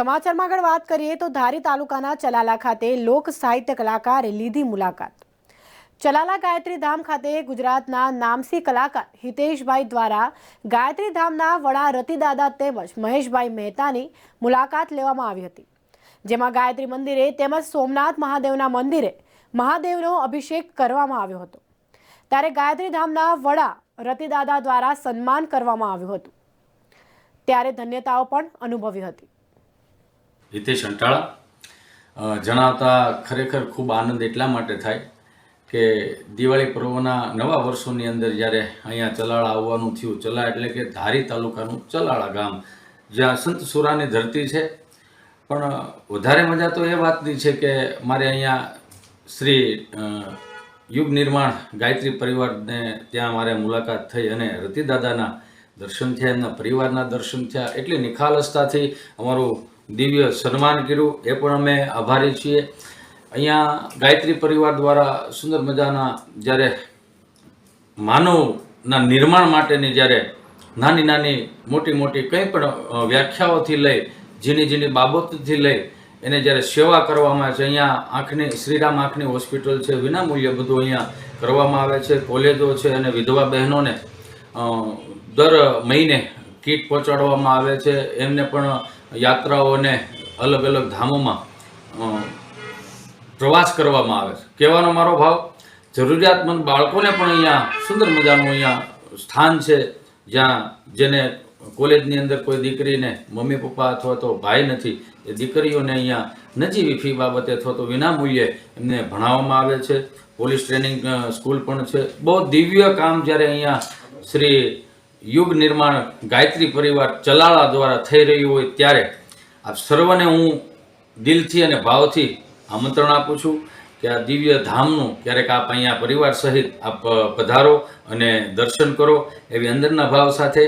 સમાચારમાં આગળ વાત કરીએ તો ધારી તાલુકાના ચલાલા ખાતે લોક સાહિત્ય કલાકારે લીધી મુલાકાત. ચલાલા ગાયત્રી ધામ ખાતે ગુજરાતના નામસી કલાકાર હિતેશભાઈ દ્વારા ગાયત્રી ધામના વડા રતિદાદા તેમજ મહેશભાઈ મહેતાની મુલાકાત લેવામાં આવી હતી. જેમાં ગાયત્રી મંદિરે તેમજ સોમનાથ મહાદેવના મંદિરે મહાદેવનો અભિષેક કરવામાં આવ્યો હતો. ત્યારે ગાયત્રી ધામના વડા રતિદાદા દ્વારા સન્માન કરવામાં આવ્યું હતું. ત્યારે ધન્યતાઓ પણ અનુભવી હતી. હિતેશ અંટાળા. જણાવતા ખરેખર ખૂબ આનંદ એટલા માટે થાય કે દિવાળી પર્વના નવા વર્ષોની અંદર જ્યારે અહીંયા ચલાળા આવવાનું થયું, ચલા એટલે કે ધારી તાલુકાનું ચલાળા ગામ, જ્યાં સંત સુરાની ધરતી છે. પણ વધારે મજા તો એ વાતની છે કે મારે અહીંયા શ્રી યુગ નિર્માણ ગાયત્રી પરિવારને ત્યાં મારે મુલાકાત થઈ અને રતિદાદાના દર્શન થયા, એમના પરિવારના દર્શન થયા. એટલી નિખાલસતાથી અમારું દિવ્ય સન્માન કર્યું. એ પણ અમે આભારી છીએ. અહીંયા ગાયત્રી પરિવાર દ્વારા સુંદર મજાના જ્યારે માનવના નિર્માણ માટેની જ્યારે નાની નાની મોટી મોટી કંઈ પણ વ્યાખ્યાઓથી લઈ, ઝીણી ઝીણી બાબતથી લઈ એને જ્યારે સેવા કરવામાં આવે છે, અહીંયા આંખની, શ્રીરામ આંખની હોસ્પિટલ છે, વિનામૂલ્યે બધું અહીંયા કરવામાં આવે છે, કોલેજો છે અને વિધવા બહેનોને દર મહિને કીટ પહોંચાડવામાં આવે છે. એમને પણ યાત્રાઓને અલગ અલગ ધામોમાં પ્રવાસ કરવામાં આવે છે. કહેવાનો મારો ભાવ, જરૂરિયાતમંદ બાળકોને પણ અહીંયા સુંદર મજાનું અહીંયા સ્થાન છે, જ્યાં જેને કોલેજની અંદર કોઈ દીકરીને મમ્મી પપ્પા અથવા તો ભાઈ નથી, એ દીકરીઓને અહીંયા નજીવી ફી બાબતે અથવા તો વિનામૂલ્યે એમને ભણાવવામાં આવે છે. પોલીસ ટ્રેનિંગ સ્કૂલ પણ છે. બહુ દિવ્ય કામ જ્યારે અહીંયા શ્રી યુગ નિર્માણ ગાયત્રી પરિવાર ચલાળા દ્વારા થઈ રહ્યું હોય ત્યારે આપ સર્વને હું દિલથી અને ભાવથી આમંત્રણ આપું છું કે આ દિવ્ય ધામનું ક્યારેક આપ અહીંયા પરિવાર સહિત આપ પધારો અને દર્શન કરો એવી અંદરના ભાવ સાથે